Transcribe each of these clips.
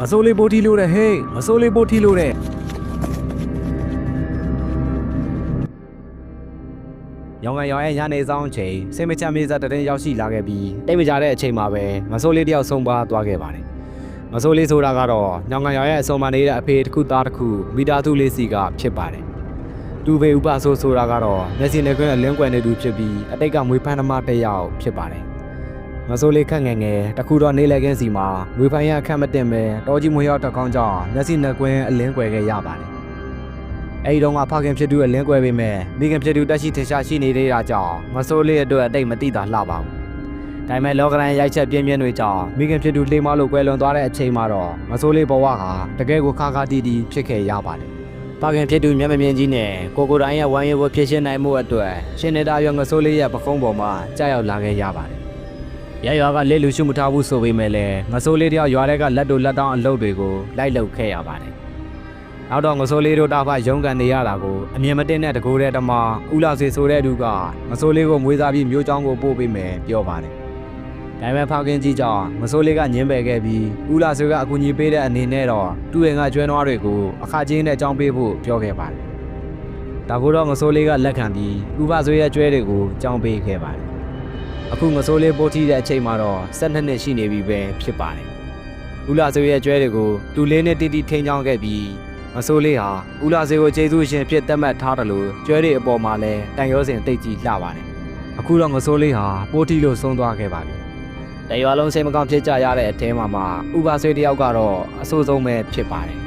မစိုးလေးပိုးထီလို့တဲ့ဟေးမစိုးလေးပိုးထီလို့တဲ့ရောင်ကန်ရောင်ရဲ့ညနေဆောင်အချိန်စိတ်မချမ်းမြေးစားတဲ့ရောက်ရှိလာခဲ့ပြီးတိတ်မကြတဲ့အချိန်မှာပဲမစိုးလေးတယောက်ဆုံးပါသွားခဲ့ပါတယ်မစိုးလေးဆိုတာကတော့ညောင်ကန်ရောင်ရဲ့အစုံမနေတဲ့အဖေတစ်ခုသားတစ်ခုမိသားစုလေးစီကဖြစ်ပါတယ်တူပေဥပဆိုးဆိုတာကတော့မျက်စိနဲ့ကွင်းအလင်းကွယ်နေသူဖြစ်ပြီးအတိတ်ကမွေးဖန်းသမားတစ်ယောက်ဖြစ်ပါတယ် မစိုးလေးခန့်ငယ်ငယ်တခုတော့နေလေကင်းစီမှာဝေဖိုင်ရအခက်မတင်ပဲတောကြီးမွေရောက်တစ်ကောင်းကြောင့်မျက်စိနှကွင်းအလင်းကွယ်ခဲ့ရပါတယ်။အဲဒီတော့ကဖခင်ဖြစ်သူအလင်းကွယ်ပေမဲ့မိခင်ဖြစ်သူတက်ရှိထရှာရှိနေသေးတာကြောင့်မစိုးလေးအတွက်အတိတ်မတိတာလှပါဘူး။ဒါပေမဲ့လောကရန်ရိုက်ချက်ပြင်းပြင်းတွေကြောင့်မိခင်ဖြစ်သူလှေမလို့ကွယ်လွန်သွားတဲ့အချိန်မှာတော့မစိုးလေးဘဝဟာတကယ်ကိုခါခါတီးတီးဖြစ်ခဲ့ရပါတယ်။ဖခင်ဖြစ်သူမျက်မမြင်ကြီးနဲ့ကိုကိုတိုင်းရဲ့ဝမ်းရည်ဝဖြစ်ရှင်းနိုင်မှုအတွက်ရှင်နေတာရောငစိုးလေးရဲ့ပကုံးပေါ်မှာကြာရောက်လာခဲ့ရပါတယ်။ ရရွာကလက်လူရှုမထားဘူးဆိုပေမဲ့လည်းငဆိုးလေးတယောက်ရွာထဲကလက်တို့လက်တောင်းအလုပ်တွေကိုလိုက်လုပ်ခဲ့ရပါတယ်။နောက်တော့ငဆိုးလေးတို့တာဖရုံးကန်နေရတာကိုအမြင်မတင်တဲ့တကူတဲ့တမဦးလာစီဆိုတဲ့သူကငဆိုးလေးကိုမွေးစားပြီးမျိုးချောင်းကိုပို့ပေးမယ်ပြောပါတယ်။ဒါပေမဲ့ဖောက်ကင်းကြီးကြောင့်ငဆိုးလေးကညင်းပယ်ခဲ့ပြီးဦးလာစီကအကူအညီပေးတဲ့အနေနဲ့တော့သူ့ရဲ့ငါကျွဲနွားတွေကိုအခါချင်းနဲ့ကြောင်းပေးဖို့ပြောခဲ့ပါတယ်။ဒါကိုတော့ငဆိုးလေးကလက်ခံပြီးဥပဆွေရဲ့ကျွဲတွေကိုကြောင်းပေးခဲ့ပါတယ်။ အခုငဆိုးလေးပိုးထီးတဲ့အချိန်မှာတော့12နှစ်ရှိနေပြီပဲဖြစ်ပါတယ်။ဦးလာစေရဲ့ကျွဲတွေကိုတူလေးနဲ့တီတီထိန်းချောင်းခဲ့ပြီးငဆိုးလေးဟာဦးလာစေကိုကျေးဇူးရှင်ဖြစ်သတ်မှတ်ထားတယ်လို့ကျွဲတွေအပေါ်မှာလည်းတန်ရောစင်တိတ်ကြီးလှပါတယ်။အခုတော့ငဆိုးလေးဟာပိုးထီးလို့ဆုံးသွားခဲ့ပါပြီ။တရွာလုံးစိတ်မကောင်းဖြစ်ကြရတဲ့အထဲမှာမှဥပါဆွေတယောက်ကတော့အဆိုးဆုံးပဲဖြစ်ပါတယ်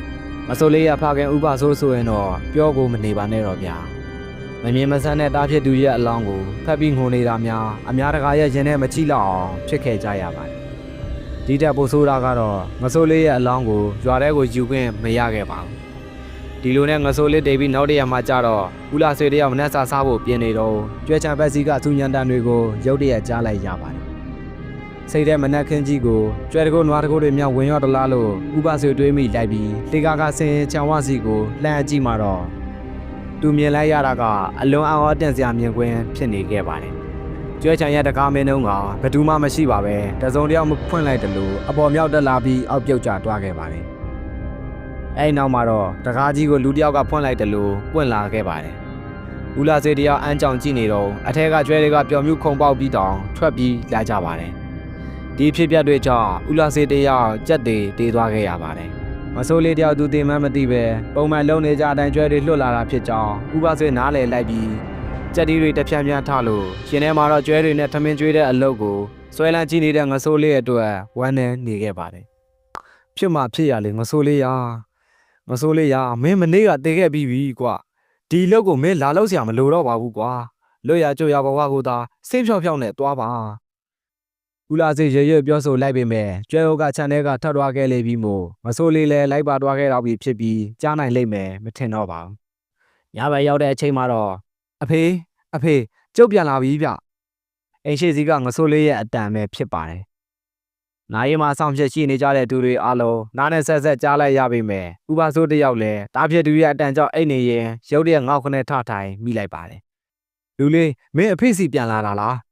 ။မဆိုးလေးရဖခင်ဥပါဆိုးဆိုရင်တော့ပြောကိုမနေပါနဲ့တော့ဗျာ။ မမြင်မဆန်းတဲ့တားဖြစ်သူရဲ့အလောင်းကိုဖက်ပြီးငိုနေတာများအများတကာရဲ့ရင်ထဲမချိလောက်အောင်ဖြစ်ခဲ့ကြရပါတယ်။ဒီတက်ပိုဆိုးတာကတော့ငဆိုးလေးရဲ့အလောင်းကိုရွာထဲကိုယူခွင့်မရခဲ့ပါဘူး။ဒီလိုနဲ့ငဆိုးလေးတိတ်ပြီးနောက်တရမှာကြတော့ဦးလာဆွေတယောက်မနှက်စားစားဖို့ပြင်နေတော့ကြွဲချံပက်စီကသူညံတန်တွေကိုရုတ်တရက်ကြားလိုက်ရပါတယ်။စိတ်ထဲမနှက်ခင်းကြီးကိုကြွဲတကုတ်နွားတကုတ်တွေမြောက်ဝင်ရော့တလားလို့ဥပဆွေတွေးမိလိုက်ပြီးလေကာကဆင်ချံဝစီကိုလှမ်းအကြည့်မှတော့ သူမြင်လိုက်ရတာကအလွန်အံ့ဩတင့်စရာမြင်ကွင်းဖြစ်နေခဲ့ပါတယ်။ကျွဲချံရဲ့တကားမင်းတုံးကဘယ်သူမှမရှိပါပဲတစုံတယောက်မဖွင့်လိုက်တယ်လို့အပေါ်မြောက်တက်လာပြီးအောက်ပြုတ်ကျသွားခဲ့ပါတယ်။အဲဒီနောက်မှာတော့တကားကြီးကိုလူတစ်ယောက်ကဖွင့်လိုက်တယ်လို့ပွင့်လာခဲ့ပါတယ်။ဦးလာစေတယောက်အန်းကြောင်ကြည့်နေတော့အထက်ကကျွဲတွေကပျော်မြူးခုံပေါက်ပြီးတောင်ထွက်ပြီးလာကြပါတယ်။ဒီဖြစ်ပျက်တွေကြောင့်ဦးလာစေတယောက်ကြက်တွေတေးသွားခဲ့ရပါတယ်။ မဆိုးလေးတယောက်သူတင်မှန်းမသိပဲပုံမှန်လုံနေကြအတိုင်းကျွဲတွေလွတ်လာတာဖြစ်ကြောင်းဥပဆွေနားလည်လိုက်ပြီးကြက်တီတွေတစ်ဖြန်းဖြန်းထလို့ရှင်ထဲမှာတော့ကျွဲတွေနဲ့ထမင်းကျွေးတဲ့အလုပ်ကိုဆွဲလန်းကြည့်နေတဲ့ငဆိုးလေးရဲ့အတွက်ဝမ်းနဲ့နေခဲ့ပါတယ်ဖြစ်မှဖြစ်ရလေငဆိုးလေးရာငဆိုးလေးရာမင်းမနေ့ကတည်ခဲ့ပြီးပြီကွာဒီအလုပ်ကိုမင်းလာလို့ဆရာမလိုတော့ပါဘူးကွာလွတ်ရကြွရဘဝကိုသာဆင်းဖြောင်းဖြောင်းနဲ့သွားပါ ဦးလာစေရရပြောဆိုလိုက်ပေမဲ့ကျွဲဟိုကခြံထဲကထပ်သွားခဲ့လေပြီးမို့မဆိုးလေးလည်းလိုက်ပါသွားခဲ့တော့ပြီဖြစ်ပြီးကြားနိုင်လိမ့်မယ်မထင်တော့ပါဘူး။ညဘက်ရောက်တဲ့အချိန်မှာတော့အဖေအဖေကျုပ်ပြန်လာပြီဗျ။အိမ်ရှိစီကငဆိုးလေးရဲ့အတန်ပဲဖြစ်ပါတယ်။နာရီမှာဆောင်ဖြတ်ရှိနေကြတဲ့သူတွေအားလုံးနားနဲ့ဆက်ဆက်ကြားလိုက်ရပေမဲ့ဥပဆိုးတစ်ယောက်လည်းတားဖြစ်သူရဲ့အတန်ကြောင့်အိတ်နေရင်ရုတ်တရက်ငေါက်ခနဲ့ထထိုင်မိလိုက်ပါတယ်။လူလေးမင်းအဖေစီပြန်လာတာလား။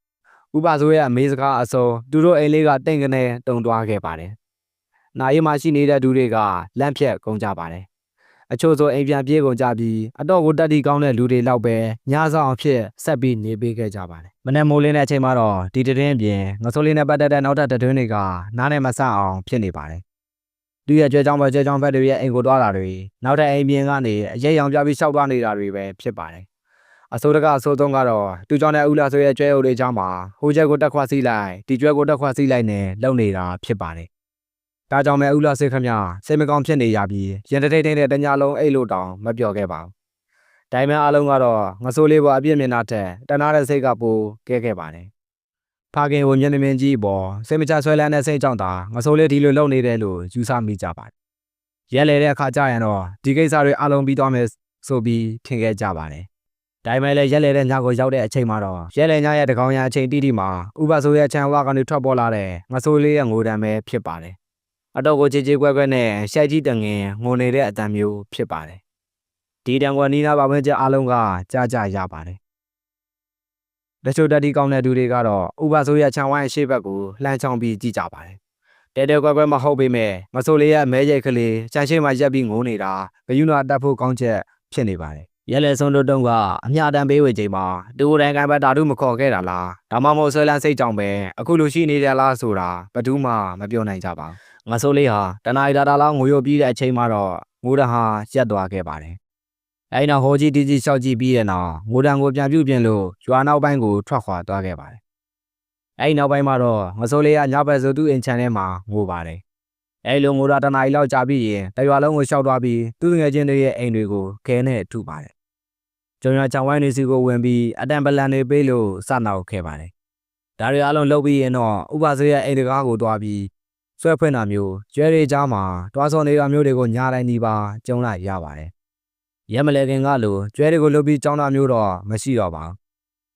ဥပဆိုးရဲ့အမေစကားအစုံသူတို့အိမ်လေးကတိတ်ကနေတုံသွားခဲ့ပါတယ်။နာရီမှာရှိနေတဲ့သူတွေကလန့်ဖြတ်ကုန်ကြပါတယ်။အချို့ဆိုအိမ်ပြန်ပြေးကုန်ကြပြီးအတော့ကိုတက်တီကောင်းတဲ့လူတွေလောက်ပဲညဆောင်အဖြစ်ဆက်ပြီးနေပေးခဲ့ကြပါတယ်။မနေ့မိုးလင်းတဲ့အချိန်မှာတော့ဒီတည်င်းပြင်ငဆိုးလေးနဲ့ပတ်သက်တဲ့နောက်ထပ်တည်င်းတွေကနားနဲ့မဆန့်အောင်ဖြစ်နေပါတယ်။သူရဲ့ကြွဲကြောင်းပဲကြွဲကြောင်းဘက်တွေရဲ့အိမ်ကိုသွားတာတွေနောက်ထပ်အိမ်ပြင်ကနေအရေးရောင်ပြပြီးရှောက်သွားနေတာတွေပဲဖြစ်ပါတယ်။ အစိုးရကအစိုးဆုံးကတော့တူကြောင့်တဲ့ဦးလာဆိုရဲ့ကျွဲအုပ်လေးချောင်းမှာဟိုချက်ကိုတက်ခွာစီးလိုက်ဒီကျွဲကိုတက်ခွာစီးလိုက်နဲ့လုံနေတာဖြစ်ပါတယ်။ဒါကြောင့်ပဲဦးလာစိတ်ခမစိတ်မကောင်းဖြစ်နေရပြီးရင်တထိတ်ထိတ်တဲ့တညာလုံးအိတ်လို့တောင်မပြောခဲ့ပါဘူး။ဒါပေမဲ့အားလုံးကတော့ငဆိုးလေးပေါ်အပြစ်မြင်တာထက်တနာတဲ့စိတ်ကပိုကဲခဲ့ပါတယ်။ဖခင်ဝင်မျက်နှာမြင်ကြီးပေါ်စိတ်မချဆွဲလန်းတဲ့စိတ်ကြောင့်သာငဆိုးလေးဒီလိုလုပ်နေတယ်လို့ယူဆမိကြပါတယ်။ရက်လေတဲ့အခါကျရင်တော့ဒီကိစ္စတွေအလုံးပြီးသွားမယ်ဆိုပြီးထင်ခဲ့ကြပါတယ်။ ဒါပေမဲ့လည်းရက်လေတဲ့ညကိုရောက်တဲ့အချိန်မှာတော့ရက်လေညရဲ့တကောင်ရအချိန်တိတိမှာဥပဆိုးရဲ့ချန်ဝါကနေထွက်ပေါ်လာတဲ့ငဆိုးလေးရဲ့ငိုတံပဲဖြစ်ပါတယ်။အတော့ကိုချေချေကွဲကွဲနဲ့ရှိုက်ကြီးတငင်ငိုနေတဲ့အတန်မျိုးဖြစ်ပါတယ်။ဒီတံကွယ်နီးနားပါဝင်ချက်အားလုံးကကြားကြရပါတယ်။တချို့တက်တီကောင်းတဲ့သူတွေကတော့ဥပဆိုးရဲ့ချန်ဝါရဲ့ရှေ့ဘက်ကိုလှမ်းချောင်းပြီးကြည့်ကြပါတယ်တဲတဲကွဲကွဲမဟုတ်ပေမဲ့မဆိုလေးရဲ့မဲရိတ်ကလေးချမ်းရှိမှရက်ပြီးငိုးနေတာဂယုဏတတ်ဖို့ကောင်းချက်ဖြစ်နေပါတယ် ရဲလေဆုံးတို့တုံးကအမြတမ်းပေးဝေချိန်မှာတူတိုင်ကံပဲဓာတုမခေါ်ခဲ့တာလားဒါမှမဟုတ်ဆွဲလန်းစိတ်ကြောင့်ပဲအခုလိုရှိနေကြလားဆိုတာဘယ်သူမှမပြောနိုင်ကြပါဘူးငါဆိုလေးဟာတနားရီဒါတာလောက်ငိုရပြီးတဲ့အချိန်မှာတော့ငိုးတဟာရက်သွားခဲ့ပါတယ်အဲ့နောက်ဟိုကြီးတီကြီးရှောက်ကြည့်ပြီးတဲ့နောက်ငိုတန်ကိုပြန်ပြုတ်ပြင်လို့ရွာနောက်ပိုင်းကိုထွက်ခွာသွားခဲ့ပါတယ်အဲ့နောက်ပိုင်းမှာတော့ငဆိုလေးကညဘက်ဆိုသူ့အိမ်ချန်ထဲမှာငိုပါတယ်အဲ့လိုငိုတာတနားရီလောက်ကြာပြီးရင်တရွာလုံးကိုရှောက်သွားပြီးသူ့ငယ်ချင်းတွေရဲ့အိမ်တွေကိုခဲနဲ့ထုပါတယ် ကျွန်တော်ချောင်းဝိုင်းနေစီကိုဝင်ပြီးအတန်ပလန်တွေပေးလို့စနောက်ခဲ့ပါတယ်ဒါတွေအလုံးလုပ်ပြီးရင်တော့ဥပစေရဲ့အိမ်တကားကိုတွားပြီးဆွဲဖွင့်တာမျိုးကျွဲတွေကြားမှာတွားစောနေတာမျိုးတွေကိုညာတိုင်းဒီပါကျုံလိုက်ရပါတယ်ရဲမလဲခင်ကလိုကျွဲတွေကိုလုတ်ပြီးကြောင်းတာမျိုးတော့မရှိတော့ပါဘူး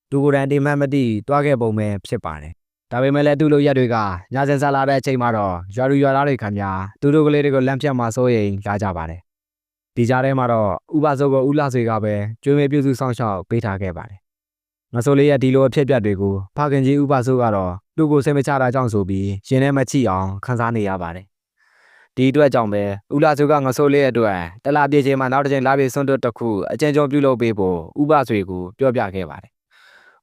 သူကိုယ်တိုင်တိမ်မှန်မတိတွားခဲ့ပုံပဲဖြစ်ပါတယ်ဒါပေမဲ့လည်းသူ့လိုရက်တွေကညစင်စားလာတဲ့အချိန်မှာတော့ရွာလူရွာသားတွေခံများသူတို့ကလေးတွေကိုလမ်းဖြတ်မှာစိုးရိမ်လာကြပါတယ် ဒီကြားထဲမှာတော့ဥပစောကဥလာစေကပဲကျွေးမေပြုစုဆောင်ရှောက်ပေးထားခဲ့ပါတယ်ငဆိုလေးရဲ့ဒီလိုအဖြစ်အပျက်တွေကိုဖခင်ကြီးဥပစောကတော့သူ့ကိုစိတ်မချတာကြောင့်ဆိုပြီးရင်ထဲမချိအောင်ခံစားနေရပါတယ်ဒီအတွက်ကြောင့်ပဲဥလာစေကငဆိုလေးရဲ့အတွက်တလားပြေချင်းမှာနောက်တစ်ချိန်လာပြေစွန့်တွတ်တစ်ခုအကျဉ်းချုပ်ပြုလုပ်ပေးဖို့ဥပဆွေကိုပြောပြခဲ့ပါတယ်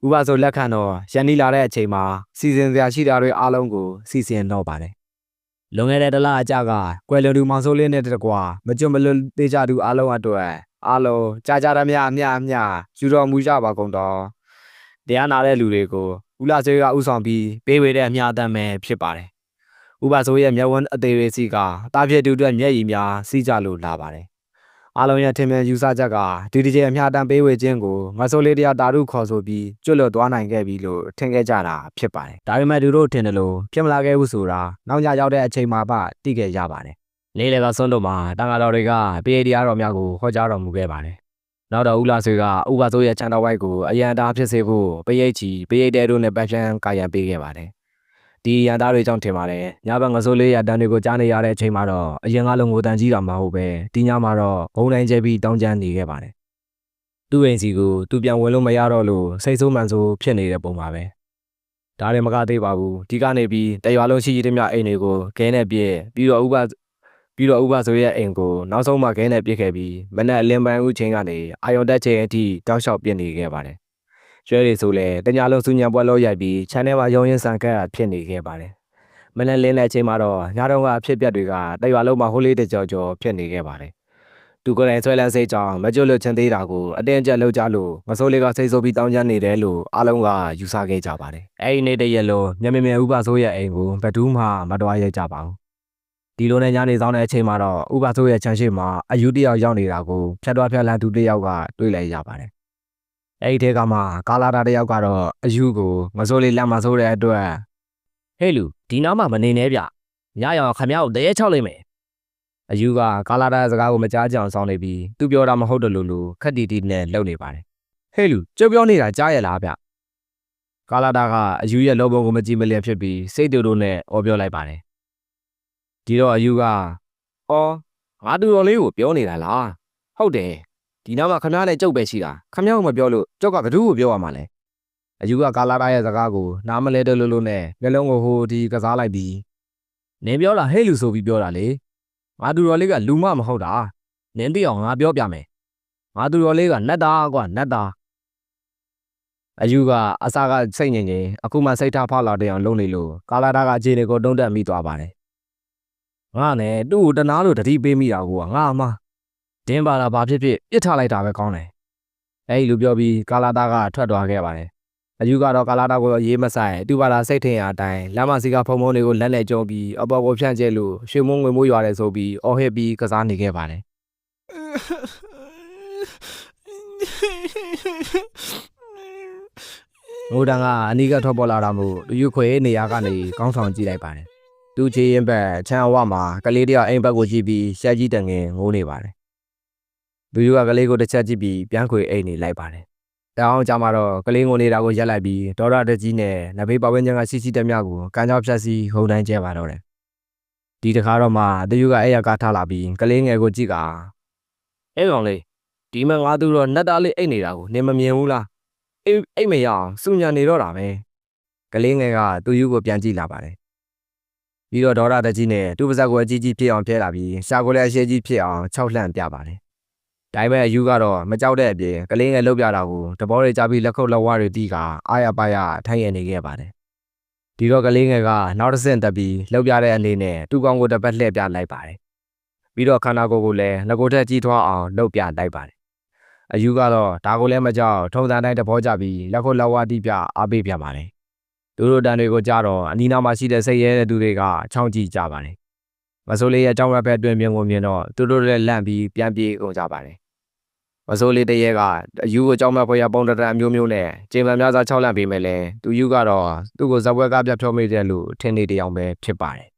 ဥပဆိုလက်ခံတော့ရန်နီလာတဲ့အချိန်မှာစီစဉ်စရာရှိတာတွေအားလုံးကိုစီစဉ်တော့ပါတယ် လွန်ခဲ့တဲ့တလားအကြကကွယ်လွန်သူမောင်ဆိုးလေးနဲ့တကွာမကြွမလွတ်သေးကြသူအားလုံးအတွက်အားလုံးကြာကြာတမျှအမျှအမျှယူတော်မူကြပါကုန်တော့တရားနာတဲ့လူတွေကိုဦးလာဆွေကဥဆောင်ပြီးပေးဝေတဲ့အမျှအတမ်းပဲဖြစ်ပါတယ်ဥပဆိုးရဲ့မျက်ဝန်းအသေးလေးစီကတားဖြစ်သူအတွက်မျက်ရည်များစီးကြလို့လာပါတယ် အားလုံးရဲ့ထင်မြင်ယူဆချက်ကဒီဒီကျအမျှအတမ်းပေးဝေခြင်းကိုငါဆိုးလေးတရားတာရုခေါ်ဆိုပြီးကျွတ်လွတ်သွားနိုင်ခဲ့ပြီလို့ထင်ခဲ့ကြတာဖြစ်ပါတယ်ဒါပေမဲ့သူတို့ထင်တယ်လို့ဖြစ်မလာခဲ့ဘူးဆိုတာနောက်ညရောက်တဲ့အချိန်မှာမှသိခဲ့ရပါတယ်လေးလေကဆွန်းတို့မှာတန်ဃာတော်တွေက PADR တော်များကိုဟောကြားတော်မူခဲ့ပါတယ်နောက်တော့ဦးလာဆွေကဥပဆိုးရဲ့ချန်တော်ဝိုက်ကိုအရန်တားဖြစ်စေဖို့ပရိတ်ချီပရိတ်တဲတို့နဲ့ပန်းချန်ကာယံပေးခဲ့ပါတယ် ဒီရန်သားတွေကြောင့်ထင်ပါတယ်ညဘက်ငဆိုးလေးရတန်းတွေကိုကြားနေရတဲ့အချိန်မှာတော့အရင်ကလုံးကိုတန်ကြီးတာမဟုတ်ပဲဒီညမှာတော့ဂုံတိုင်းကျပြီးတောင်းကျမ်းနေခဲ့ပါတယ်သူ့အိမ်စီကိုသူပြန်ဝင်လို့မရတော့လို့စိတ်ဆိုးမှန်ဆိုးဖြစ်နေတဲ့ပုံပါပဲဒါလည်းမကသေးပါဘူးဒီကနေပြီးတရွာလုံးရှိရှိတမျှအိမ်တွေကိုခဲနဲ့ပြည့်ပြီးတော့ဥပပြီးတော့ဥပဆိုရဲ့အိမ်ကိုနောက်ဆုံးမှခဲနဲ့ပြစ်ခဲ့ပြီးမနက်အလင်းပန်းဦးချင်းကနေအာယုံတက်ချိန်အထိတောက်လျှောက်ပြစ်နေခဲ့ပါတယ် ကျွဲတွေဆိုလဲတညာလုံးစူညံပွဲလို့ရိုက်ပြီးခြံထဲမှာရုံရင်ဆန်ကက်ရဖြစ်နေခဲ့ပါတယ်။မနေ့လင်းတဲ့အချိန်မှာတော့ညတော့ကအဖြစ်ပြက်တွေကတရွာလုံးမှာဟိုးလေးတကြောကြောဖြစ်နေခဲ့ပါတယ်။သူကိုယ်တိုင်ဆွဲလန်းစိတ်ကြောင့်မကြွလို့ချင်သေးတာကိုအတင်းကျပ်လှုပ်ကြလို့မစိုးလေးကစိတ်ဆိုးပြီးတောင်းကျမ်းနေတယ်လို့အားလုံးကယူဆခဲ့ကြပါတယ်။အဲဒီနေ့တည်းရက်လုံးမြမြမြဥပဆိုးရဲ့အိမ်ကိုဘသူမှမတော်ရဲကြပါဘူး။ဒီလိုနဲ့ညနေဆောင်တဲ့အချိန်မှာတော့ဥပဆိုးရဲ့ခြံရှိမှာအယူတယောက်ရောက်နေတာကိုဖြတ်သွားဖြတ်လန်းသူတယောက်ကတွေ့လိုက်ရပါတယ်။ အဲ့ဒီထဲကမှကာလာတာတယောက်ကတော့အယူကိုမစိုးလေးလက်မဆိုးတဲ့အတွက်ဟေးလူဒီနားမှာမနေနဲ့ဗျညရောင်ခမရကိုတရေချောက်လိုက်မယ်အယူကကာလာတာစကားကိုမကြားကြအောင်စောင်းနေပြီးသူပြောတာမဟုတ်တယ်လို့လို့ခက်တီတီနဲ့လှုပ်နေပါတယ်ဟေးလူကြုတ်ပြောနေတာကြားရလားဗျကာလာတာကအယူရဲ့လောဘကိုမကြည့်မလျက်ဖြစ်ပြီးစိတ်တူတူနဲ့អော်ပြောလိုက်ပါတယ်ဒီတော့အယူကအော်ငါတူတော်လေးကိုပြောနေတာလားဟုတ်တယ် ဒီနောက်မှာခမားနဲ့ကြုတ်ပဲရှိတာခမားကိုမပြောလို့ကြောက်ကဘသူ့ကိုပြောရမှာလဲအယူကကာလာတာရဲ့စကားကိုနားမလဲတယ်လို့လို့နဲ့မျက်လုံးကိုဟိုဒီကစားလိုက်ပြီးနင်းပြောတာဟေးလူဆိုပြီးပြောတာလေငါသူတော်လေးကလူမမဟုတ်တာနင်းသိအောင်ငါပြောပြမယ်ငါသူတော်လေးကနတ်သားကွာနတ်သားအယူကအစာကစိတ်ငြိမ်ငြိမ်အခုမှစိတ်ထားဖောက်လာတဲ့အောင်လုပ်နေလို့ကာလာတာကအခြေအနေကိုတုံးတက်မိသွားပါတယ်ငါနဲ့သူ့ကိုတနာလို့တတိပေးမိတာကိုကငါအမ တင်းပါတာဘာဖြစ်ဖြစ်ပြစ်ထားလိုက်တာပဲကောင်းတယ်အဲဒီလိုပြောပြီးကာလာတာကထွက်သွားခဲ့ပါတယ်အယူကတော့ကာလာတာကိုရေးမဆိုင်သူ့ဘာသာစိတ်ထင်ရအတိုင်းလမ်းမစီကဖုံဖုံတွေကိုလက်နဲ့ကျုံပြီးအပေါ်ကိုဖြန့်ကျဲလို့ရွှေမုံငွေမိုးရွာတယ်ဆိုပြီးအော်ဟစ်ပြီးကစားနေခဲ့ပါတယ်ငိုတန်ကအနီးကထွက်ပေါ်လာတာမို့လူယူခွေနေရာကနေကောင်းဆောင်ကြည့်လိုက်ပါတယ်သူ့ချေရင်ဘက်ချမ်းအဝမှာကလေးတယောက်အိမ်ဘက်ကိုကြည့်ပြီးရှက်ကြီးတန်ငင်ငိုနေပါတယ် လူယူကကလေးကိုတစ်ချက်ကြည့်ပြီးပြန်ခွေအိမ်နေလိုက်ပါတယ်တောင်းကြမှာတော့ကလေးငိုနေတာကိုရက်လိုက်ပြီးဒေါရတကြီးနဲ့နဘေးပဝင်းချန်ကစီစီတမျှကိုကမ်းကြောင်းဖြတ်စီဟုန်တိုင်းကျဲပါတော့တယ်ဒီတခါတော့မှတယူကအဲ့ရကားထားလာပြီးကလေးငယ်ကိုကြည့်ကအေးကောင်လေးဒီမှာငါသူတော့နတ်သားလေးအိတ်နေတာကိုနင်မမြင်ဘူးလားအိတ်အိတ်မရအောင်စူညာနေတော့တာပဲကလေးငယ်ကသူ့ယူကိုပြန်ကြည့်လာပါတယ်ပြီးတော့ဒေါရတကြီးနဲ့သူ့ပါဇက်ကိုအကြီးကြီးဖြစ်အောင်ဖျဲလာပြီးရှာကိုလည်းအရှိကြီးဖြစ်အောင်ခြောက်လှန့်ပြပါတယ် ဒါပေမဲ့အယူကတော့မကြောက်တဲ့အပြင်ကလေးငယ်လှုပ်ပြတာကိုတဘောတွေကြားပြီးလက်ခုပ်လက်ဝါးတွေတီးကအာရပါရထိုင်ရနေခဲ့ပါတယ်ဒီတော့ကလေးငယ်ကနောက်တစ်ဆင့်တက်ပြီးလှုပ်ပြတဲ့အနေနဲ့သူ့ကောင်းကိုတစ်ပတ်လှည့်ပြလိုက်ပါတယ်ပြီးတော့ခန္ဓာကိုယ်ကိုလည်းငကိုထက်ကြီးထွားအောင်လှုပ်ပြလိုက်ပါတယ်အယူကတော့ဒါကိုလည်းမကြောက်ထုံစံတိုင်းတဘောကြပြီးလက်ခုပ်လက်ဝါးတီးပြအားပေးပြပါတယ်သူတို့တန်တွေကိုကြတော့အနီးနားမှာရှိတဲ့စိတ်ရဲတဲ့သူတွေကချောင်းကြည့်ကြပါတယ်။ မဆိုးလေးရဲ့အကြောင်းရဘက်အတွင်မြင်ကိုမြင်တော့သူတို့လည်းလန့်ပြီးပြန်ပြေးကုန်ကြပါတယ်။မဆိုးလေးတရေကအယူကိုကြောင်းမဲ့ဖွယ်ရပုံတတန်အမျိုးမျိုးနဲ့ဂျင်မန်များစွာချောက်လန့်ပေးမယ်လဲသူယူကတော့သူ့ကိုဇက်ဘွက်ကပြတ်ဖြောမိတဲ့လူထင်းနေတယောက်ပဲဖြစ်ပါတယ်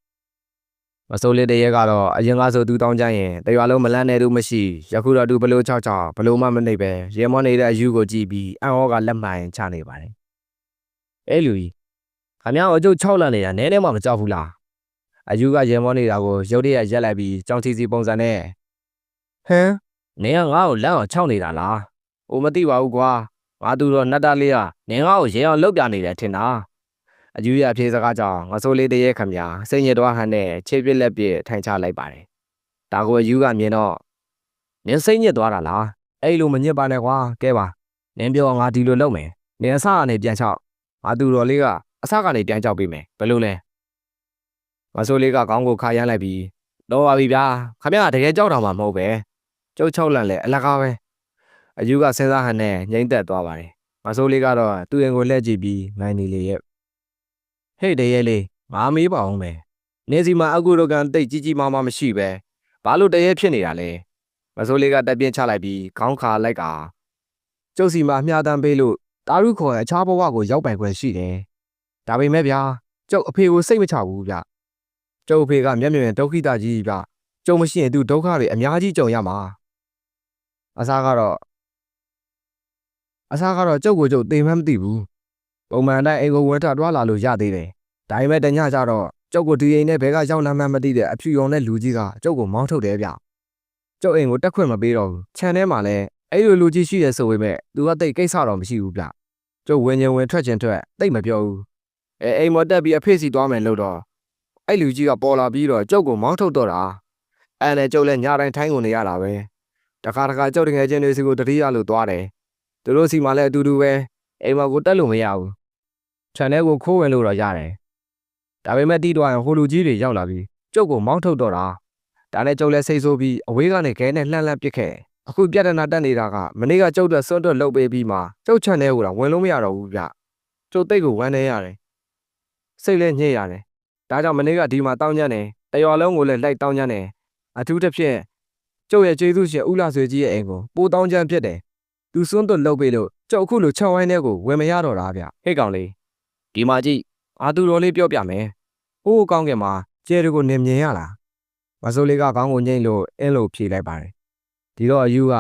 ။မဆိုးလေးတရေကတော့အရင်ကဆိုသူတောင်းကြရင်တရွာလုံးမလန့်နေသူမရှိယခုတော့သူဘလို့ချောက်ချောက်ဘလို့မှမနေပဲရေမောနေတဲ့အယူကိုကြည့်ပြီးအံ့ဩကလက်မှန်ချနေပါတယ်။အဲလူကြီး။ခင်ဗျားအကျုပ်6လန့်နေတာနဲနဲမှမကြောက်ဘူးလား။ အယူကရေမောနေတာကိုရုတ်တရက်ရက်လိုက်ပြီးကြောင်စီစီပုံစံနဲ့ဟမ်နင်ကငါ့ကိုလန့်အောင်ခြောက်နေတာလား။အိုမသိပါဘူးကွာ။ငါသူတော့နတ်တာလေးကနင်ငါ့ကိုရေအောင်လှုပ်ပြနေတယ်ထင်တာ။အယူရအပြေစကားကြောင့်ငါဆိုးလေးတရေခင်ဗျာစိတ်ညစ်တော့ဟန်နဲ့ခြေပြစ်လက်ပြစ်ထိုင်ချလိုက်ပါတယ်။ဒါကိုအယူကမြင်တော့နင်စိတ်ညစ်သွားတာလား။အဲ့လိုမညစ်ပါနဲ့ကွာ။ကဲပါ။နင်ပြောငါဒီလိုလုပ်မယ်။နင်အစကနေပြန်ချောက်။ငါသူတော်လေးကအစကနေပြန်ကြောက်ပေးမယ်ဘယ်လိုလဲ မဆိုးလေးကခေါင်းကိုခါရမ်းလိုက်ပြီးတော့ပါပြီဗျာခမရတကယ်ကြောက်တာမှမဟုတ်ပဲကျုပ်ချောက်လန့်လဲအလကားပဲအယူကစဉ်းစားဟန်နဲ့ငိမ့်သက်သွားပါတယ်မဆိုးလေးကတော့သူ့ရင်ကိုလှည့်ကြည့်ပြီးမိုင်းနေလေရဲ့ဟေ့တရေလေးငါမေးပါအောင်မယ်နေစီမှာအကူတော့ကန်တိတ်ကြီးကြီးမားမားမရှိပဲဘာလို့တရေဖြစ်နေတာလဲမဆိုးလေးကတက်ပြင်းချလိုက်ပြီးခေါင်းခါလိုက်ကကျုပ်စီမှာအမြာတမ်းပေးလို့တာရုခေါ်ရဲ့အခြားဘဝကိုရောက်ပိုင်ခွင့်ရှိတယ်ဒါပေမဲ့ဗျာကျုပ်အဖေကိုစိတ်မချဘူးဗျ ကျုပ်အဖေကမျက်မြင်ဒုက္ခိတကြီးဗျကျုံမရှိရင်သူဒုက္ခတွေအများကြီးကြုံရမှာအစားကတော့အစားကတော့ကျုပ်ကိုကျုပ်သိမှန်းမသိဘူးပုံမှန်တိုင်းအိမ်ကိုဝင်ထတွားလာလို့ရသေးတယ်ဒါပေမဲ့တညကျတော့ကျုပ်ကိုဒီအိမ်နဲ့ဘဲကရောက်လာမှန်းမသိတဲ့အဖြူရောင်တဲ့လူကြီးကကျုပ်ကိုမောင်းထုတ်တယ်ဗျကျုပ်အိမ်ကိုတက်ခွင့်မပေးတော့ဘူးခြံထဲမှာလည်းအဲ့လိုလူကြီးရှိရဲဆိုပေမဲ့သူကတိတ်ကိစ္စတော့မရှိဘူးဗျကျုပ်ဝင်ရင်ဝင်ထွက်ချင်ထွက်တိတ်မပြောဘူးအဲအိမ်မော်တက်ပြီးအဖေစီသွားမယ်လို့တော့ အဲ့လူကြီးကပေါ်လာပြီးတော့ကျုပ်ကိုမောင်းထုတ်တော့တာအဲ့နဲ့ကျုပ်လည်းညတိုင်းထိုင်းကုန်နေရတာပဲတခါတခါကျုပ်တငယ်ချင်းတွေစီကိုတတိယလို့သွားတယ်သူတို့စီမှလည်းအတူတူပဲအိမ်မော်ကိုတက်လို့မရဘူးခြံထဲကိုခိုးဝင်လို့တော့ရတယ်ဒါပေမဲ့တီးတော့ရင်ဟိုလူကြီးတွေရောက်လာပြီးကျုပ်ကိုမောင်းထုတ်တော့တာဒါနဲ့ကျုပ်လည်းစိတ်ဆိုးပြီးအဝေးကနေခဲနဲ့လှမ်းလှမ်းပစ်ခဲ့အခုပြဿနာတက်နေတာကမနေ့ကကျုပ်တို့စွန့်တွက်လှုပ်ပေးပြီးမှကျုပ်ခြံထဲကိုတော့ဝင်လို့မရတော့ဘူးဗျကျုပ်တိတ်ကိုဝမ်းနေရတယ်စိတ်လည်းညစ်ရတယ်။ ဒါကြောင့်မနေ့ကဒီမှာတောင်းညံ့တယ်။တရွာလုံးကိုလည်းလိုက်တောင်းညံ့တယ်။အထူးတစ်ဖြင့်ကျုပ်ရဲ့ကျေးဇူးရှင်ဦးလာဆွေကြီးရဲ့အိမ်ကိုပိုးတောင်းချမ်းဖြစ်တယ်။သူစွန်းသွတ်လုပ်ပေးလို့ကျုပ်အခုလို၆ဝိုင်းထဲကိုဝင်မရတော့တာဗျ။ဟဲ့ကောင်လေးဒီမှာကြည့်အာသူတော်လေးပြောပြမယ်။ဟိုးကောင်းကင်မှာကျဲတွေကိုနင်မြင်ရလား။မစိုးလေးကခေါင်းကိုညှိလို့အင်းလို့ဖြေလိုက်ပါတယ်။ဒီတော့အယူက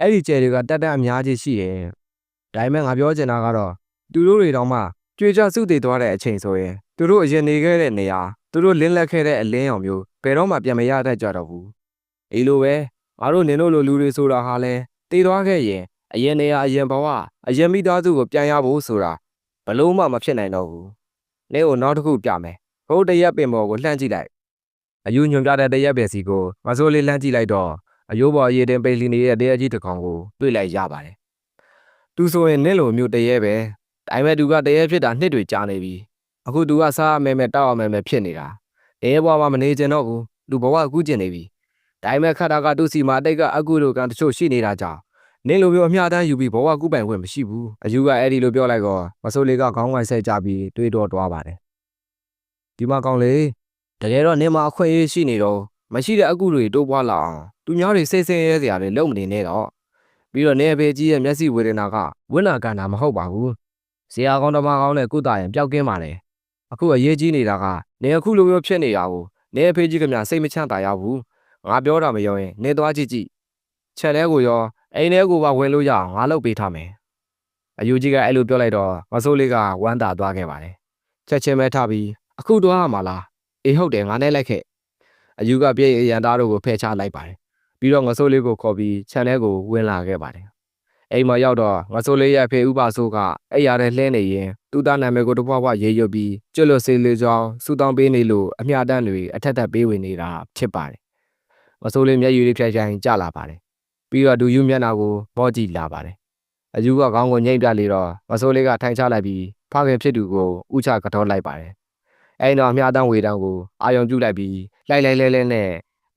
အဲ့ဒီကျဲတွေကတက်တက်အများကြီးရှိရဲ့။ဒါပေမဲ့ငါပြောချင်တာကတော့သူတို့တွေတောင်မှကြွေကြစုတည်သွားတဲ့အချိန်ဆိုရင် သူတို့အရင်နေခဲ့တဲ့နေရာသူတို့လင်းလက်ခဲ့တဲ့အလင်းရောင်မျိုးဘယ်တော့မှပြန်မရတတ်ကြတော့ဘူးအေးလိုပဲငါတို့နင်တို့လိုလူတွေဆိုတာဟာလဲတည်သွားခဲ့ရင်အရင်နေရာအရင်ဘဝအရင်မိသားစုကိုပြန်ရဖို့ဆိုတာဘလို့မှမဖြစ်နိုင်တော့ဘူးနေကိုနောက်တစ်ခုပြမယ်ဟိုတရက်ပင်ပေါ်ကိုလှမ်းကြည့်လိုက်အယူညွန်ပြတဲ့တရက်ပဲစီကိုမဆိုးလေးလှမ်းကြည့်လိုက်တော့အယိုးပေါ်အရေးတင်ပိတ်လီနေတဲ့တရက်ကြီးတစ်ကောင်ကိုတွေ့လိုက်ရပါတယ်သူဆိုရင်နင့်လိုမျိုးတရက်ပဲဒါပေမဲ့သူကတရက်ဖြစ်တာနှစ်တွေကြာနေပြီ အခုသူကစားအမဲမဲတောက်အမဲမဲဖြစ်နေတာတရက်ဘဝမှာမနေကျင်တော့ဘူးလူဘဝကူးကျင်နေပြီဒါပေမဲ့ခတ်တာကသူ့စီမှာတိတ်ကအကုလိုကံတချို့ရှိနေတာကြောင့်နင့်လိုမျိုးအမျှတမ်းယူပြီးဘဝကူးပိုင်ခွင့်မရှိဘူးအယူကအဲ့ဒီလိုပြောလိုက်တော့မဆိုးလေးကခေါင်းဝိုင်းဆက်ကြပြီးတွေးတော့တွားပါတယ်ဒီမှာကောင်းလေတကယ်တော့နင်မှာအခွင့်အရေးရှိနေတော့မရှိတဲ့အကုတွေတိုးပွားလာအောင်သူများတွေစိတ်ဆင်းရဲစရာတွေလုပ်မနေနဲ့တော့ပြီးတော့နေအဖေကြီးရဲ့မျက်စိဝေဒနာကဝိနာကန်တာမဟုတ်ပါဘူးဇေယျကောင်းတမကောင်းနဲ့ကုသရင်ပျောက်ကင်းပါလေ အခုအရေးကြီးနေတာကနေအခုလိုမျိုးဖြစ်နေတာကိုနေအဖေကြီးကမြစိတ်မချမ်းသာရဘူးငါပြောတာမရောရင်နေသွားကြည့်ကြည့်ချက်လဲကိုရောအိမ်ထဲကိုပါဝင်လို့ရအောင်ငါလုပ်ပေးထားမယ်အယူကြီးကအဲ့လိုပြောလိုက်တော့မဆိုးလေးကဝမ်းသာသွားခဲ့ပါတယ်ချက်ချင်းပဲထားပြီးအခုတော့ဟာမလားအေးဟုတ်တယ်ငါနဲ့လိုက်ခဲ့အယူကပြည့်ရန်သားတို့ကိုဖယ်ချလိုက်ပါတယ်ပြီးတော့ငဆိုးလေးကိုခေါ်ပြီးခြံထဲကိုဝင်လာခဲ့ပါတယ် အိမ်မှာရောက်တော့ငဆိုလေးရဲ့အဖေဥပါဆိုးကအဲ့ရတဲ့လှဲနေရင်သူ့သားနာမည်ကိုတပွားပွားရေးရွတ်ပြီးကျွတ်လွတ်စေလေးကြောင်းစူတောင်းပေးနေလို့အမျှတန်းတွေအထက်ထပ်ပေးဝင်နေတာဖြစ်ပါတယ်ငဆိုလေးမျက်ရည်လေးဖြတ်ချိုင်ကြလာပါတယ်ပြီးတော့ဒူယူမျက်နှာကိုမော့ကြည့်လာပါတယ်အယူကခေါင်းကိုညှိမ့်ပြလေတော့ငဆိုလေးကထိုင်ချလိုက်ပြီးဖခင်ဖြစ်သူကိုဥချကတော့လိုက်ပါတယ်အဲ့တော့အမျှတန်းဝေတန်းကိုအာယုံပြုတ်လိုက်ပြီးလိုက်လိုက်လဲလဲနဲ့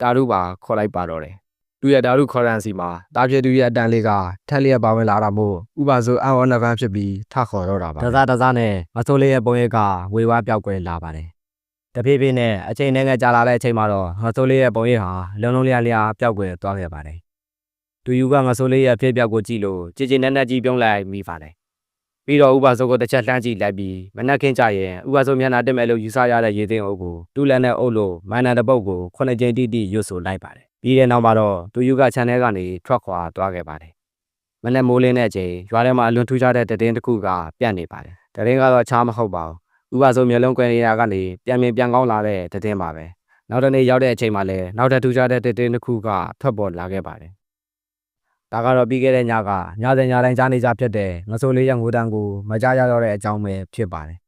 တာရုပါခေါ်လိုက်ပါတော့တယ် သူရဲ့ဓာတုခေါ်ရန်စီမှာတာဖြစ်သူရဲ့အတန်လေးကထက်လျက်ပါဝင်လာတာမို့ဥပါဆိုအံ့ဩနှပန်းဖြစ်ပြီးထခေါ်တော့တာပါတစားတစားနဲ့မဆိုးလေးရဲ့ပုံရိပ်ကဝေဝါးပြောက်ကွယ်လာပါတယ်တဖြည်းဖြည်းနဲ့အချိန်နဲ့ငယ်ကြာလာတဲ့အချိန်မှာတော့မဆိုးလေးရဲ့ပုံရိပ်ဟာလုံးလုံးလျားလျားပြောက်ကွယ်သွားခဲ့ပါတယ်တူယူကမဆိုးလေးရဲ့အဖြစ်ပြောက်ကိုကြည့်လို့ကြည်ကြည်နက်နက်ကြီးပြုံးလိုက်မိပါတယ်ပြီးတော့ဥပါဆိုကိုတစ်ချက်လှမ်းကြည့်လိုက်ပြီးမနက်ခင်းကြရင်ဥပါဆိုမျက်နှာတက်မဲ့လို့ယူဆရတဲ့ရေသိမ်းအုပ်ကိုတူလန်နဲ့အုပ်လို့မန်နန်တပုတ်ကိုခုနှစ်ကြိမ်တိတိရွတ်ဆိုလိုက်ပါတယ် ပြီးတဲ့နောက်မှာတော့တူယူက channel ကနေထွက်ခွာသွားခဲ့ပါတယ်မနက်မိုးလင်းတဲ့အချိန်ရွာထဲမှာအလွန်ထူးခြားတဲ့တည်င်းတစ်ခုကပြန့်နေပါတယ်တည်င်းကတော့ချားမဟုတ်ပါဘူးဥပါဆိုမျိုးလုံးကွယ်နေတာကနေပြန်မြင်ပြန်ကောင်းလာတဲ့တည်င်းပါပဲနောက်တစ်နေ့ရောက်တဲ့အချိန်မှာလည်းနောက်ထပ်ထူးခြားတဲ့တည်င်းတစ်ခုကထွက်ပေါ်လာခဲ့ပါတယ်ဒါကတော့ပြီးခဲ့တဲ့ညကညစဉ်ညတိုင်းကြားနေကြဖြစ်တဲ့ငဆိုးလေးရငိုတန်းကိုမကြားရတော့တဲ့အကြောင်းပဲဖြစ်ပါတယ်။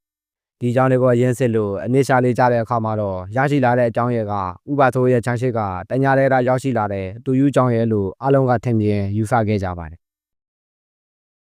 ဒီအကြောင်းတွေကိုရင်းစစ်လို့အနစ်ရှာလေးကြားတဲ့အခါမှာတော့ရရှိလာတဲ့အကြောင်းရဲ့ကဥပါဆိုးရဲ့ချမ်းရှိကတညာတဲ့ရာရောက်ရှိလာတဲ့တူယူအကြောင်းရဲ့လို့အလုံးကထင်မြင်ယူဆခဲ့ကြပါတယ်